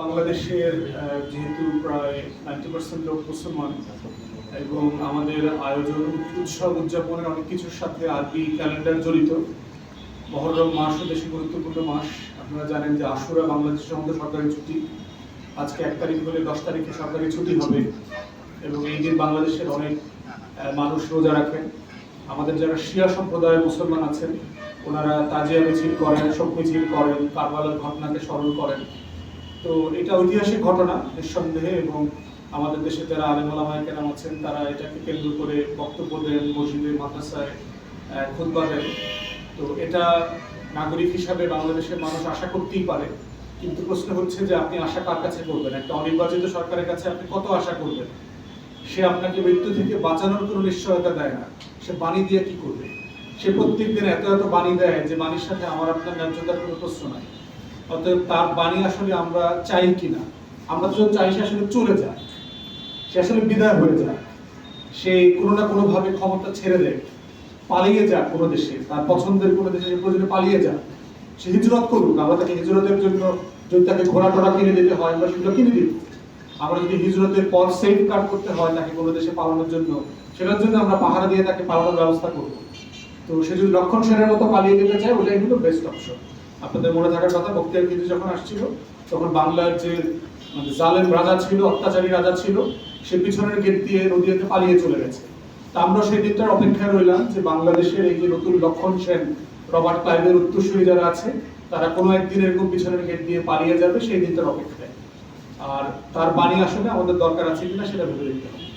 বাংলাদেশের যেহেতু প্রায় নাইনটি পার্সেন্ট লোক মুসলমান এবং আমাদের আয়োজন, উৎসব উদযাপনের অনেক কিছুর সাথে আরবি ক্যালেন্ডার জড়িত। মহরম মাসও বেশি গুরুত্বপূর্ণ মাস। আপনারা জানেন যে আশুরা বাংলাদেশের মধ্যে সরকারি ছুটি। আজকে এক তারিখ হলে দশ তারিখে সরকারি ছুটি হবে এবং এই দিন বাংলাদেশের অনেক মানুষ রোজা রাখেন। আমাদের যারা শিয়া সম্প্রদায়ের মুসলমান আছেন, ওনারা তাজিয়া মিছিল করেন, শোক মিছিল করেন, কারবালার ঘটনাকে স্মরণ করেন। তো এটা ঐতিহাসিক ঘটনা, নিঃসন্দেহে, এবং আমাদের দেশে যারা আলেমালামায় কেরাম আছেন, তারা এটাকে কেন্দ্র করে বক্তব্য দেন মসজিদে, মাদ্রাসায় খুতবা দেন। তো এটা নাগরিক হিসাবে বাংলাদেশের মানুষ আশা করতেই পারে, কিন্তু প্রশ্ন হচ্ছে যে আপনি আশা কার কাছে করবেন? একটা অনির্বাচিত সরকারের কাছে আপনি কত আশা করবেন? সে আপনাকে মৃত্যু থেকে বাঁচানোর কোনো নিশ্চয়তা দেয় না। সে বাণী দিয়ে কি করবে? সে প্রত্যেক দিন এত এত বাণী দেয় যে বাণীর সাথে আমার আপনার ন্যায্যতার কোনো প্রশ্ন নাই। অতএব তার বাণী আসলে আমরা চাই কিনা? আমরা তো চাই সে আসলে চলে যায় সে আসলে বিদায় হয়ে যায় সে কোনো না কোনো ভাবে ক্ষমতা ছেড়ে দেয় পালিয়ে যাক কোনো দেশে। তার পছন্দের কোনো দেশে প্রয়োজনে পালিয়ে যাক। সে হিজরত করুক। আমরা তাকে হিজরতের জন্য যদি তাকে ঘোড়া টোড়া কিনে দিতে হয়, আমরা সেগুলো কিনে দিব আমরা যদি হিজরতের পর সেফ গার্ড করতে হয় তাকে কোনো দেশে পালানোর জন্য, সেটার জন্য আমরা পাহারা দিয়ে তাকে পালানোর ব্যবস্থা করব। তো সে যদি লক্ষণ সেনের মতো পালিয়ে যেতে চায়, ওটাই হলো বেস্ট অপশন আপনাদের মনে থাকার কথা, বক্তিয়ার কিন্তু যখন আসছিল, তখন বাংলার যে মানে জালেম রাজা ছিল, অত্যাচারী রাজা ছিল, সে পিছনের গেট দিয়ে নদীতে পালিয়ে চলে গেছে। তা আমরা সেই দিনটার অপেক্ষায় রইলাম যে বাংলাদেশের এই যে নতুন লক্ষণ সেন, রবার্ট ক্লাইভের উত্তরসূরি যারা আছে, তারা কোনো একদিন এরকম পিছনের গেট দিয়ে পালিয়ে যাবে, সেই দিনটার অপেক্ষায়। আর তার বাণী আসলে আমাদের দরকার আছে কিনা, সেটা ভেবে দেখতে হবে।